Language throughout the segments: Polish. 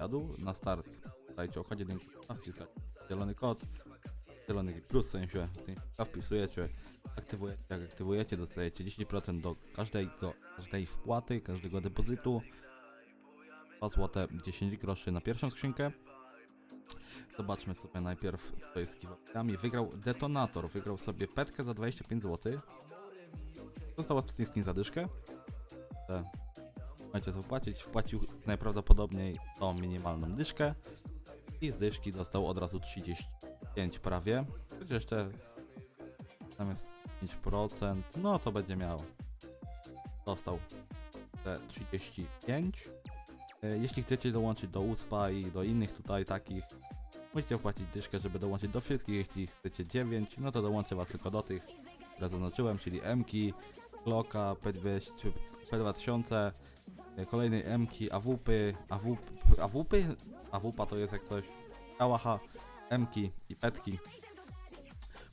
jadu. Na start dajcie o kodzie linki, wciskać zielony kod, zielony plus w sensie, wpisujecie, aktywujecie, jak aktywujecie, dostajecie 10% do każdego, każdej wpłaty, każdego depozytu. 2 złote 10 groszy na pierwszą skrzynkę. Zobaczmy sobie najpierw, co jest z. Wygrał Detonator, wygrał sobie petkę za 25 zł. Został ostatni skin za dyszkę. Macie to wpłacić. Wpłacił najprawdopodobniej tą minimalną dyszkę. I z dyszki dostał od razu 35 prawie. Chociaż jeszcze tam jest 5%. No to będzie miał. Dostał te 35. E, Jeśli chcecie dołączyć do USPA i do innych tutaj takich, musicie wpłacić dyszkę, żeby dołączyć do wszystkich. Jeśli chcecie 9, no to dołączę was tylko do tych, które zaznaczyłem, czyli MKI, Klocka, P200, P2000, e, kolejnej MKI, AWP, AWP, AWP, to jest jak coś, Kałacha, MKI i Petki.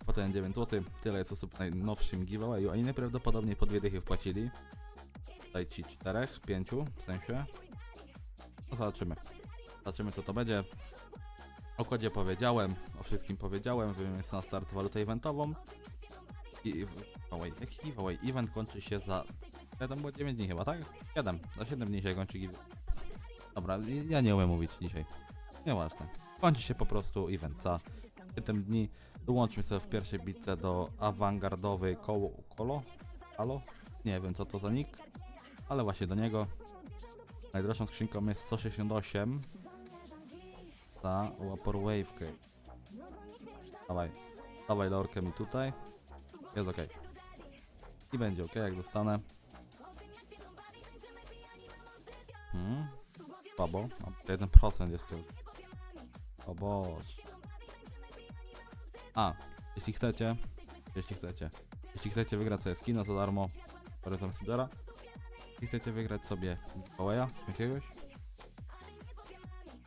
Potem 9 zł, tyle jest osób w najnowszym giveawayu, a inni najprawdopodobniej po dwie dychy wpłacili. Tutaj ci czterech, pięciu w sensie. No zobaczymy. Zobaczymy co to będzie. O kodzie powiedziałem, o wszystkim powiedziałem, że jest na start walutę eventową. I giveaway, jaki giveaway? Event kończy się za... Ja tam było 9 dni chyba, tak? 7, za 7 dni się kończy giveaway. Dobra, ja nie umiem mówić dzisiaj. Nieważne. Kończy się po prostu event za 7 dni. Dołączmy sobie w pierwszej bitce do awangardowy koło... kolo? Halo? Nie wiem co to za nick, ale właśnie do niego. Najdroższą skrzynką jest 168 za Wapor Wave'kę. Dawaj, dawaj lorkę mi tutaj. Jest ok. I będzie ok, jak dostanę. Hmm. Słabo. A, 1% jest tu. O. A, jeśli chcecie, jeśli chcecie, jeśli chcecie wygrać sobie skina za darmo, Horizon Messengera, jeśli chcecie wygrać sobie Mikołaja jakiegoś,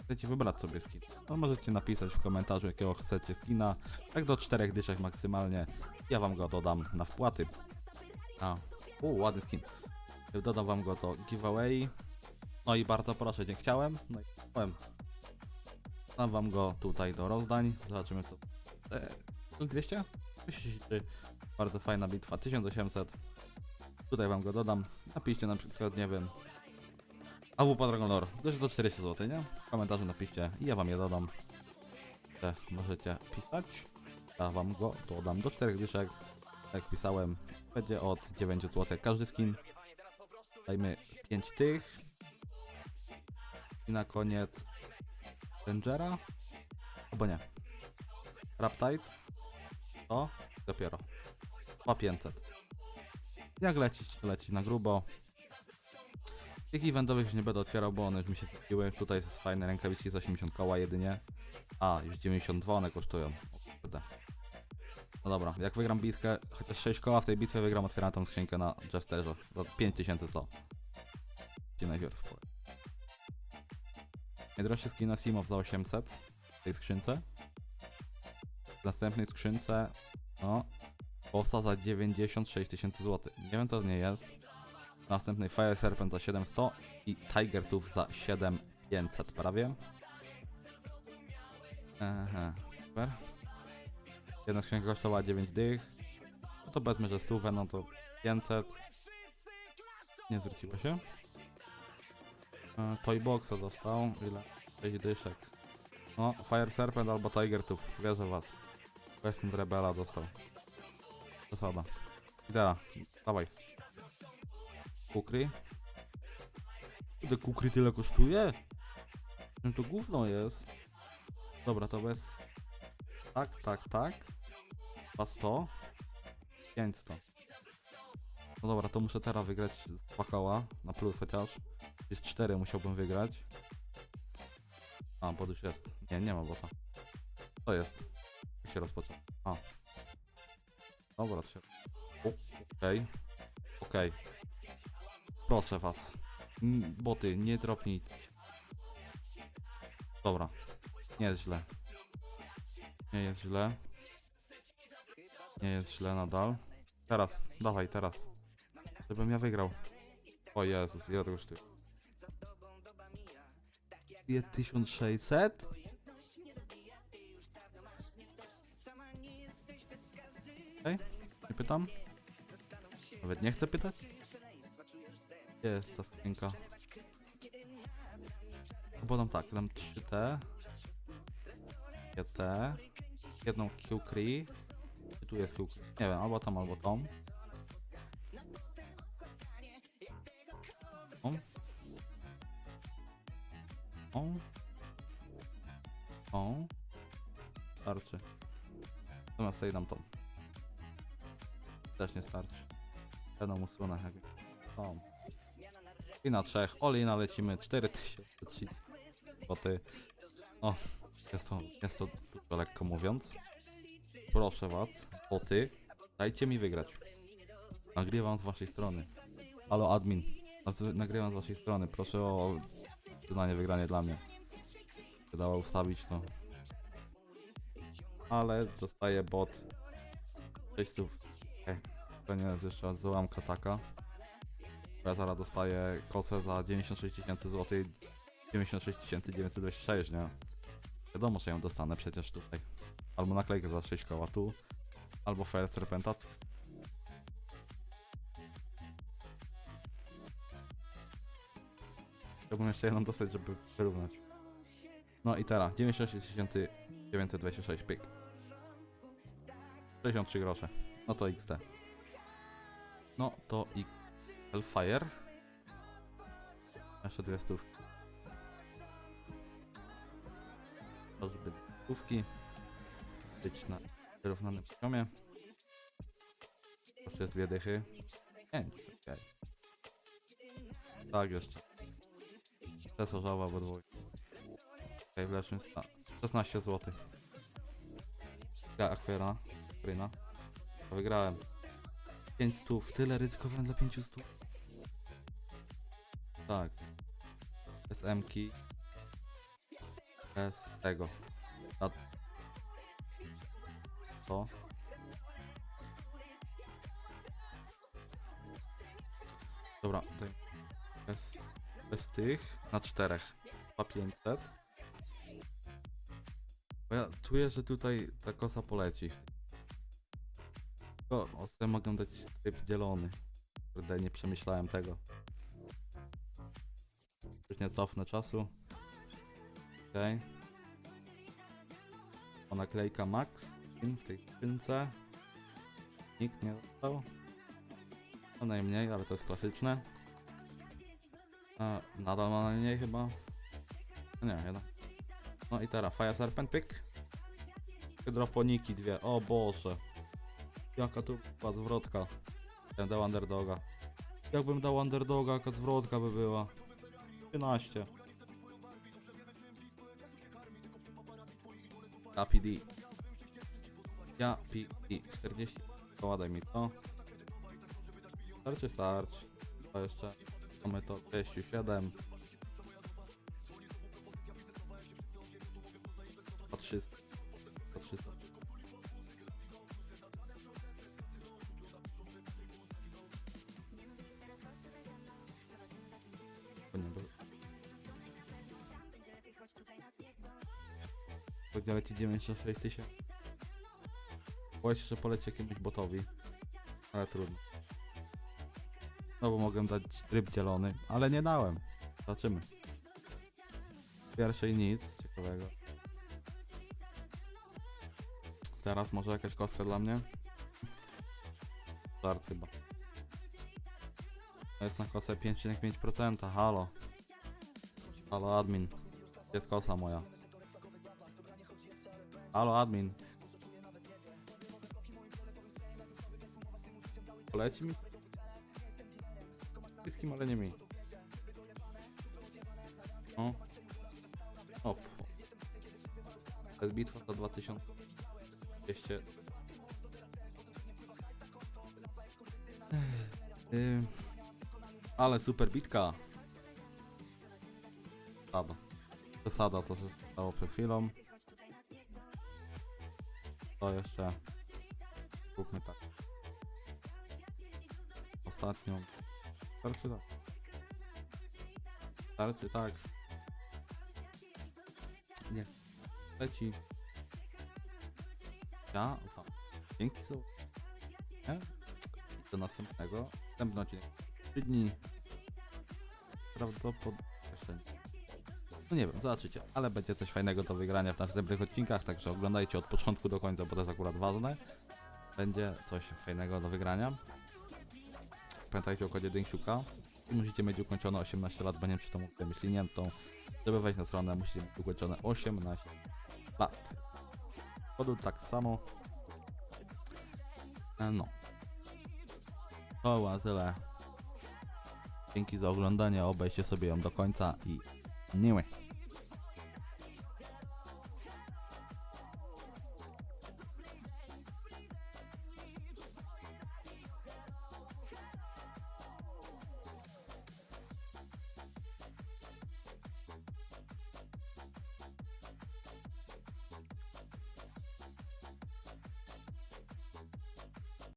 chcecie wybrać sobie skin, to możecie napisać w komentarzu jakiego chcecie skina, tak do czterech dyszek maksymalnie, ja wam go dodam na wpłaty. A, u, ładny skin. Dodam wam go do giveaway. No i bardzo proszę, nie chciałem, no i chciałem. Dam wam go tutaj do rozdań, zobaczymy co. E, 200? 233. Bardzo fajna bitwa, 1800. Tutaj wam go dodam. Napiszcie na przykład, nie wiem. AWP Dragon Lore. Jest do 400 zł, nie? W komentarzu napiszcie i ja wam je dodam. Te możecie pisać. Ja wam go dodam do 4 dyszek. Jak pisałem, będzie od 9 zł każdy skin. Dajmy 5 tych. I na koniec Rangera. Albo nie. Raptide. To dopiero. 2500. Jak lecić? Leci na grubo. Tych eventowych już nie będę otwierał, bo one już mi się straciły. Tutaj jest fajne rękawiczki z 80 koła jedynie. A, już 92 one kosztują. O. No dobra, jak wygram bitkę, chociaż 6 koła w tej bitwie wygram, otwieram tą skrzynkę na Jesterze za 5100. Gdzie najpierw? Najdroższy skin na Simow za 800 w tej skrzynce. W następnej skrzynce, no, bossa za 96 tysięcy złotych. Nie wiem co z niej jest. W następnej Fire Serpent za 700 i Tiger Tooth za 7500 prawie. Aha, super. Jedna skrzynka kosztowała 9 dych. No to wezmę, że stówę, no to 500. Nie zwróciło się. E, Toyboxa dostał. Ile? 6 dyszek. No, Fire Serpent albo Tiger Tooth. Wierzę w was. Western Rebela dostał. Zasada. I teraz, dawaj. Kukry. Kurde, kukry tyle kosztuje? No to gówno jest. Dobra, to bez... Tak, tak, tak. 200. 500. No dobra, to muszę teraz wygrać z dwa koła, na plus chociaż. Jest 4 musiałbym wygrać. A, już jest. Nie, nie ma bota. To jest. Jak się rozpoczął? A. Dobra, to się... Okej. Okej. Proszę was. Boty, nie dropnij. Dobra. Nie jest źle. Nie jest źle. Nie jest źle nadal. Teraz, dawaj, teraz. Żebym ja wygrał. O Jezus, ile to kosztuje? kosztuje 1600? Okej, nie pytam. Nawet nie chcę pytać. Gdzie jest ta skrzynka? Bo dam tak, dam 3T. T. Jedną Q-Cree. Tu jest Q? Nie wiem, albo tam, albo tą. Tą. Tą. Tą. Starczy. Zamiast tej dam tą. Też nie starczy. Jedną usunę jak tą. I na trzech. Olina lecimy 4030 zł. O, jest to, jest to lekko mówiąc. Proszę was, boty, dajcie mi wygrać. Nagrywam z waszej strony. Halo admin, nagrywam z waszej strony. Proszę o przyznanie wygranie dla mnie. Się dało ustawić to. Ale dostaję bot 6 stów. Okej, To nie jest jeszcze załamka taka. Ja zaraz dostaję kosę za 96 tysięcy złotych. 96 926, nie? Wiadomo, że ją dostanę przecież tutaj. Albo naklejkę za 6 koła tu, albo Fire Serpentat. Chciałbym jeszcze jedną dostać, żeby wyrównać. No i teraz 96 926 pyk. 63 grosze. No to XD. No to X. Hellfire. Jeszcze dwie stówki. Żeby stówki być na wyrównanym poziomie. Jeszcze dwie dychy. Pięć, okej. Tak jeszcze. Tesorzowa podwójna. Okej, wleczmy sta. 16 zł. Ja akwera. Kryna. Wygrałem. 5 stów. Tyle ryzykowałem dla 5 stów. Tak. SM-ki. Bez tego. Co? Dobra, tutaj. Bez, bez tych. Na czterech. 2500. Bo ja czuję, że tutaj ta kosa poleci. O sobie mogę dać tryb dzielony. Kurde, nie przemyślałem tego. Już nie cofnę czasu. Okej. O naklejka Max in w tej skrzynce. Nikt nie dostał. No najmniej, ale to jest klasyczne. A, nadal ma najmniej chyba. No nie, jednak. No i teraz Fire Serpent Pick. Hydroponiki dwie. O Boże. Jaka tu była zwrotka. Ja dał underdoga. Jakbym dał underdoga, jaka zwrotka by była. 13. Ja. Ja PD. 40. Poładaj mi to. Starczy, starczy. To jeszcze. Mamy to 27. Po 300. Po 300. To nie było. Powiedziałem ci 96 tysięcy. Boję się, że poleci jakiemuś botowi. Ale trudno. No bo mogę dać tryb dzielony, ale nie dałem. Zobaczymy. Pierwszej nic ciekawego. Teraz może jakaś kostka dla mnie? Żart chyba. To jest na kosę 5,5%. Halo. Halo admin. Gdzie jest kosa moja? Halo admin. Poleci mi? Wszystkim, ale nie mi. O. O. To jest bitwa za 2200. Yy, ale super bitka. Sada. Przesada to się stało przed chwilą. To jeszcze. Kupmy tak. Ostatnią. Starczy tak. Starczy tak. leci. Ja ufam. Dzięki za uwagę. Do następnego. Następny odcinek. 3 dni. Prawdopodobnie. nie. No nie wiem, zobaczycie, ale będzie coś fajnego do wygrania w następnych odcinkach, także oglądajcie od początku do końca, bo to jest akurat ważne. Będzie coś fajnego do wygrania. Pamiętajcie o kodzie Dęsiuka. I musicie mieć ukończone 18 lat, bo nie wiem czy to mówię, jeśli nie, to żeby wejść na stronę musicie mieć ukończone 18 lat. Kodu tak samo. E, No. To była tyle. Dzięki za oglądanie, obejście sobie ją do końca i miłe.